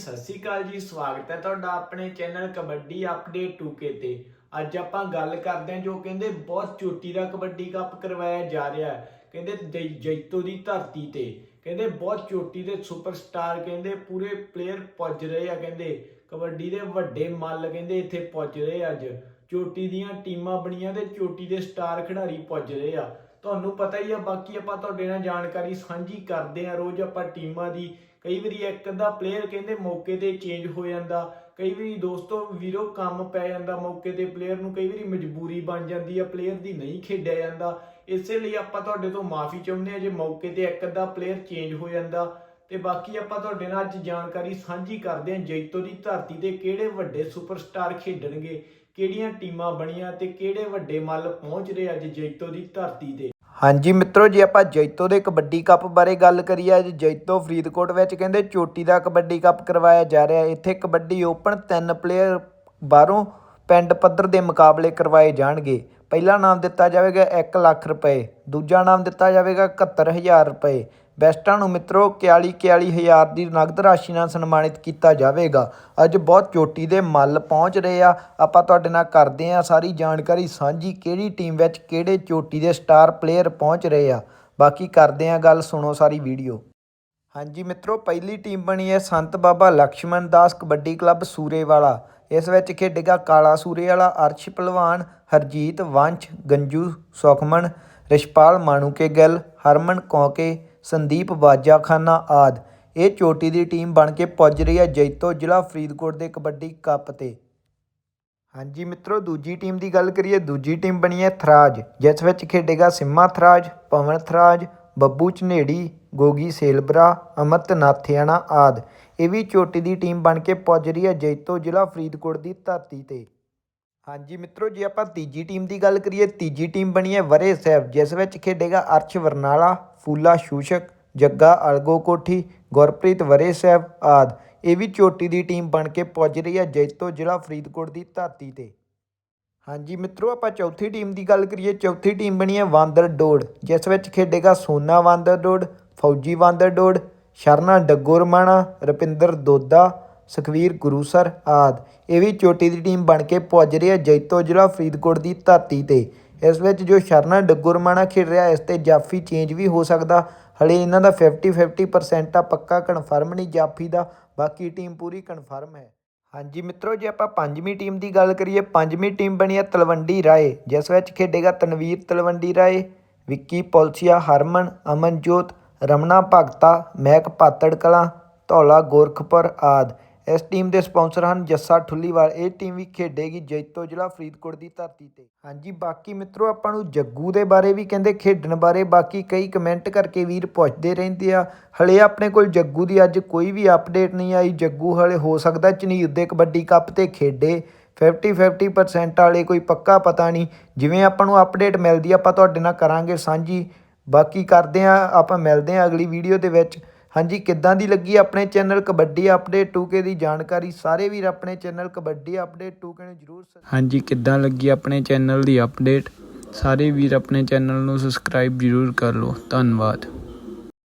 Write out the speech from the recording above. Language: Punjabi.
ਸਤਿ ਸ਼੍ਰੀ ਅਕਾਲ ਜੀ, ਸਵਾਗਤ ਹੈ ਤੁਹਾਡਾ ਆਪਣੇ ਚੈਨਲ ਕਬੱਡੀ ਅਪਡੇਟ 2K ਤੇ। ਅੱਜ ਆਪਾਂ ਗੱਲ ਕਰਦੇ ਹਾਂ ਜੋ ਕਹਿੰਦੇ ਬਹੁਤ ਚੋਟੀ ਦਾ ਕਬੱਡੀ ਕੱਪ ਕਰਵਾਇਆ ਜਾ ਰਿਹਾ ਹੈ, ਕਹਿੰਦੇ ਜੈਤੋ ਦੀ ਧਰਤੀ ਤੇ। ਕਹਿੰਦੇ ਬਹੁਤ ਚੋਟੀ ਦੇ ਸੁਪਰਸਟਾਰ ਕਹਿੰਦੇ ਪੂਰੇ ਪਲੇਅਰ ਪੁੱਜ ਰਹੇ ਆ ਕਹਿੰਦੇ। ਕਬੱਡੀ ਦੇ ਵੱਡੇ ਮੱਲ ਕਹਿੰਦੇ ਇੱਥੇ ਪੁੱਜ ਰਹੇ ਅੱਜ। ਚੋਟੀ ਦੀਆਂ ਟੀਮਾਂ ਬਣੀਆਂ ਤੇ ਚੋਟੀ ਦੇ ਸਟਾਰ ਖਿਡਾਰੀ ਪੁੱਜ ਰਹੇ ਆ। ਤੁਹਾਨੂੰ ਪਤਾ ਹੀ ਆ, ਬਾਕੀ ਆਪਾਂ ਤੁਹਾਡੇ ਨਾਲ ਜਾਣਕਾਰੀ ਸਾਂਝੀ ਕਰਦੇ ਆ, ਰੋਜ਼ ਆਪਾਂ ਟੀਮਾਂ ਦੀ। ਕਈ ਵਾਰੀ ਇੱਕ ਅੱਧਾ ਪਲੇਅਰ ਕਹਿੰਦੇ ਮੌਕੇ ਤੇ ਚੇਂਜ ਹੋ ਜਾਂਦਾ, ਕਈ ਵਾਰੀ ਦੋਸਤੋ ਵੀਰੋ ਕੰਮ ਪੈ ਜਾਂਦਾ ਮੌਕੇ ਤੇ ਪਲੇਅਰ ਨੂੰ, ਕਈ ਵਾਰੀ ਮਜਬੂਰੀ ਬਣ ਜਾਂਦੀ ਆ ਪਲੇਅਰ ਦੀ ਨਹੀਂ ਖੇਡਿਆ ਜਾਂਦਾ। ਇਸੇ ਲਈ ਆਪਾਂ ਤੁਹਾਡੇ ਤੋਂ ਮਾਫੀ ਚਾਹੁੰਦੇ ਆ, ਜੇ ਮੌਕੇ ਤੇ ਇੱਕ ਅੱਧਾ ਪਲੇਅਰ ਚੇਂਜ ਹੋ ਜਾਂਦਾ ਤੇ ਬਾਕੀ ਆਪਾਂ ਤੁਹਾਡੇ ਨਾਲ ਅੱਜ ਜਾਣਕਾਰੀ ਸਾਂਝੀ ਕਰਦੇ ਹਾਂ ਜੈਤੋ ਦੀ ਧਰਤੀ ਤੇ ਕਿਹੜੇ ਵੱਡੇ ਸੁਪਰਸਟਾਰ ਖੇਡਣਗੇ, ਕਿਹੜੀਆਂ ਟੀਮਾਂ ਬਣੀਆਂ ਤੇ ਕਿਹੜੇ ਵੱਡੇ ਮੱਲ ਪਹੁੰਚ ਰਹੇ ਅੱਜ ਜੈਤੋ ਦੀ ਧਰਤੀ ਤੇ। ਹਾਂਜੀ ਮਿੱਤਰੋ, ਜੇ ਆਪਾਂ ਜੈਤੋ ਦੇ ਕਬੱਡੀ ਕੱਪ ਬਾਰੇ ਗੱਲ ਕਰੀਏ, ਅੱਜ ਜੈਤੋ ਫਰੀਦਕੋਟ ਵਿੱਚ ਕਹਿੰਦੇ ਚੋਟੀ ਦਾ ਕਬੱਡੀ ਕੱਪ ਕਰਵਾਇਆ ਜਾ ਰਿਹਾ। ਇੱਥੇ ਕਬੱਡੀ ਓਪਨ ਤਿੰਨ ਪਲੇਅਰ ਬਾਹਰੋਂ ਪਿੰਡ ਪੱਧਰ ਦੇ ਮੁਕਾਬਲੇ ਕਰਵਾਏ ਜਾਣਗੇ। ਪਹਿਲਾ ਨਾਮ ਦਿੱਤਾ ਜਾਵੇਗਾ 1 ਲੱਖ ਰੁਪਏ, ਦੂਜਾ ਨਾਮ ਦਿੱਤਾ ਜਾਵੇਗਾ 71000 ਰੁਪਏ ਬੈਸਟਾਂ ਨੂੰ ਮਿੱਤਰੋ 41 41000 ਦੀ ਨਗਦ ਰਾਸ਼ੀ ਨਾਲ ਸਨਮਾਨਿਤ ਕੀਤਾ ਜਾਵੇਗਾ। ਅੱਜ ਬਹੁਤ ਚੋਟੀ ਦੇ ਮੱਲ ਪਹੁੰਚ ਰਹੇ ਆ। ਆਪਾਂ ਤੁਹਾਡੇ ਨਾਲ ਕਰਦੇ ਆ ਸਾਰੀ ਜਾਣਕਾਰੀ ਸਾਂਝੀ, ਕਿਹੜੀ ਟੀਮ ਵਿੱਚ ਕਿਹੜੇ ਚੋਟੀ ਦੇ ਸਟਾਰ ਪਲੇਅਰ ਪਹੁੰਚ ਰਹੇ ਆ। ਬਾਕੀ ਕਰਦੇ ਆ ਗੱਲ, ਸੁਣੋ ਸਾਰੀ ਵੀਡੀਓ। ਹਾਂਜੀ ਮਿੱਤਰੋ, ਪਹਿਲੀ ਟੀਮ ਬਣੀ ਹੈ ਸੰਤ ਬਾਬਾ ਲਕਸ਼ਮਣ ਦਾਸ ਕਬੱਡੀ ਕਲੱਬ ਸੂਰੇ ਵਾਲਾ ਇਸ ਵਿੱਚ ਖੇਡੇਗਾ ਕਾਲਾ ਸੂਰੇ ਵਾਲਾ ਅਰਸ਼ ਪਹਿਲਵਾਨ ਹਰਜੀਤ ਵੰਸ਼ ਗੰਜੂ ਸੁਖਮਨ, ਰਿਸ਼ਪਾਲ ਮਾਨੂਕੇ ਗਿੱਲ, ਹਰਮਨ ਕੌਕੇ ਸੰਦੀਪ ਬਾਜਾਖਾਨਾ ਆਦ। ਇਹ ਚੋਟੀ ਦੀ ਟੀਮ ਬਣ ਕੇ ਪੁੱਜ ਰਹੀ ਹੈ ਜੈਤੋ ਜ਼ਿਲ੍ਹਾ ਫਰੀਦਕੋਟ ਦੇ ਕਬੱਡੀ ਕੱਪ ਤੇ। ਹਾਂਜੀ ਮਿੱਤਰੋ, ਦੂਜੀ ਟੀਮ ਦੀ ਗੱਲ ਕਰੀਏ, ਦੂਜੀ ਟੀਮ ਬਣੀ ਹੈ ਥਰਾਜ। ਜਿਸ ਵਿੱਚ ਖੇਡੇਗਾ ਸਿੰਮਾ ਥਰਾਜ, ਪਵਨ ਥਰਾਜ, ਬੱਬੂ ਝਨੇੜੀ, ਗੋਗੀ ਸੇਲਬਰਾ, ਅਮਰਤ ਨਾਥਿਆਣਾ ਆਦ। ਇਹ ਵੀ ਚੋਟੀ ਦੀ ਟੀਮ ਬਣ ਕੇ ਪੁੱਜ ਰਹੀ ਹੈ ਜੈਤੋ ਜ਼ਿਲ੍ਹਾ ਫਰੀਦਕੋਟ ਦੀ ਧਰਤੀ ਤੇ। ਹਾਂਜੀ ਮਿੱਤਰੋ, ਜੇ ਆਪਾਂ ਤੀਜੀ ਟੀਮ ਦੀ ਗੱਲ ਕਰੀਏ, ਤੀਜੀ ਟੀਮ ਬਣੀ ਹੈ ਵਰੇ ਸਾਹਿਬ ਜਿਸ ਵਿੱਚ ਖੇਡੇਗਾ ਅਰਸ਼ ਵਰਨਾਲਾ, ਫੂਲਾ ਸ਼ੂਸ਼ਕ, ਜੱਗਾ ਅਲਗੋ ਕੋਠੀ, ਗੁਰਪ੍ਰੀਤ ਵਰੇ ਸਾਹਿਬ ਆਦ। ਇਹ ਵੀ ਚੋਟੀ ਦੀ ਟੀਮ ਬਣ ਕੇ ਪੁੱਜ ਰਹੀ ਹੈ ਜੈਤੋ ਜ਼ਿਲ੍ਹਾ ਫਰੀਦਕੋਟ ਦੀ ਧਰਤੀ ਤੇ। ਹਾਂਜੀ ਮਿੱਤਰੋ, ਆਪਾਂ ਚੌਥੀ ਟੀਮ ਦੀ ਗੱਲ ਕਰੀਏ, ਚੌਥੀ ਟੀਮ ਬਣੀ ਹੈ ਵਾਂਦਰ ਡੋੜ ਜਿਸ ਵਿੱਚ ਖੇਡੇਗਾ ਸੋਨਾ ਵਾਂਦਰ ਡੋੜ ਫੌਜੀ ਵਾਂਦਰ ਡੋੜ ਸ਼ਰਨਾ ਡੱਗੋਰਮਾਣਾ, ਰਪਿੰਦਰ ਦੋਦਾ ਸੁਖਵੀਰ ਗੁਰੂਸਰ ਆਦ। ਇਹ ਵੀ ਚੋਟੀ ਦੀ ਟੀਮ ਬਣ ਕੇ ਪੁੱਜ ਰਹੀ ਹੈ ਜੈਤੋ ਜ਼ਿਲ੍ਹਾ ਫਰੀਦਕੋਟ ਦੀ ਧਰਤੀ ਤੇ। ਇਸ ਵਿੱਚ ਜੋ ਸ਼ਰਨਾ ਡੱਗੁਰਮਾਣਾ ਖੇਡ ਰਿਹਾ, ਇਸ ਤੇ ਜਾਫੀ ਚੇਂਜ ਵੀ ਹੋ ਸਕਦਾ। ਹਲੇ ਇਹਨਾਂ ਦਾ 50 50% ਆ, ਪੱਕਾ ਕਨਫਰਮ ਨਹੀਂ ਜਾਫੀ ਦਾ। ਬਾਕੀ ਟੀਮ ਪੂਰੀ ਕਨਫਰਮ ਹੈ। ਹਾਂਜੀ ਮਿੱਤਰੋ, ਜੇ ਆਪਾਂ ਪੰਜਵੀਂ ਟੀਮ ਦੀ ਗੱਲ ਕਰੀਏ, ਪੰਜਵੀਂ ਟੀਮ ਬਣੀ ਹੈ ਤਲਵੰਡੀ ਰਾਏ, ਜਿਸ ਵਿੱਚ ਖੇਡੇਗਾ ਤਨਵੀਰ ਤਲਵੰਡੀ ਰਾਏ, ਵਿੱਕੀ ਪੁਲਸੀਆ, ਹਰਮਨ, ਅਮਨਜੋਤ ਰਮਣਾ ਭਗਤਾ, ਮਹਿਕ ਪਾਤੜ ਕਲਾਂ ਧੌਲਾ ਗੋਰਖਪੁਰ ਆਦ। ਇਸ ਟੀਮ ਦੇ ਸਪਾਂਸਰ ਹਨ ਜੱਸਾ ਠੁੱਲੀਵਾਲ। ਇਹ ਟੀਮ ਵੀ ਖੇਡੇਗੀ ਜੈਤੋ ਜ਼ਿਲ੍ਹਾ ਫਰੀਦਕੋਟ ਦੀ ਧਰਤੀ ਤੇ। ਹਾਂਜੀ, ਬਾਕੀ ਮਿੱਤਰੋ, ਆਪਾਂ ਨੂੰ ਜੱਗੂ ਦੇ ਬਾਰੇ ਵੀ ਕਹਿੰਦੇ, ਖੇਡਣ ਬਾਰੇ। ਬਾਕੀ ਕਈ ਕਮੈਂਟ ਕਰਕੇ ਵੀਰ ਪੁੱਛਦੇ ਰਹਿੰਦੇ ਆ। ਹਲੇ ਆਪਣੇ ਕੋਲ ਜੱਗੂ ਦੀ ਅੱਜ ਕੋਈ ਵੀ ਅਪਡੇਟ ਨਹੀਂ ਆਈ। ਜੱਗੂ ਹਲੇ ਹੋ ਸਕਦਾ ਝਨੀਰ ਦੇ ਕਬੱਡੀ ਕੱਪ ਤੇ ਖੇਡੇ। 50 50% ਵਾਲੇ ਕੋਈ ਪੱਕਾ ਪਤਾ ਨਹੀਂ। ਜਿਵੇਂ ਆਪਾਂ ਨੂੰ ਅਪਡੇਟ ਮਿਲਦੀ ਆਪਾਂ ਤੁਹਾਡੇ ਨਾਲ ਕਰਾਂਗੇ ਸਾਂਝੀ। ਬਾਕੀ ਕਰਦੇ ਆ, ਆਪਾਂ ਮਿਲਦੇ ਆ ਅਗਲੀ ਵੀਡੀਓ ਦੇ ਵਿੱਚ। ਹਾਂਜੀ, ਕਿੱਦਾਂ ਦੀ ਲੱਗੀ ਆਪਣੇ ਚੈਨਲ ਕਬੱਡੀ ਅਪਡੇਟ? 2K ਦੀ ਜਾਣਕਾਰੀ ਸਾਰੇ ਵੀਰ ਆਪਣੇ ਚੈਨਲ ਕਬੱਡੀ ਅਪਡੇਟ 2K ਨੂੰ ਜਰੂਰ ਹਾਂਜੀ, ਕਿੱਦਾਂ ਲੱਗੀ ਆਪਣੇ ਚੈਨਲ ਦੀ ਅਪਡੇਟ? ਸਾਰੇ ਵੀਰ ਆਪਣੇ ਚੈਨਲ ਨੂੰ ਸਬਸਕ੍ਰਾਈਬ ਜ਼ਰੂਰ ਕਰ ਲਓ। ਧੰਨਵਾਦ।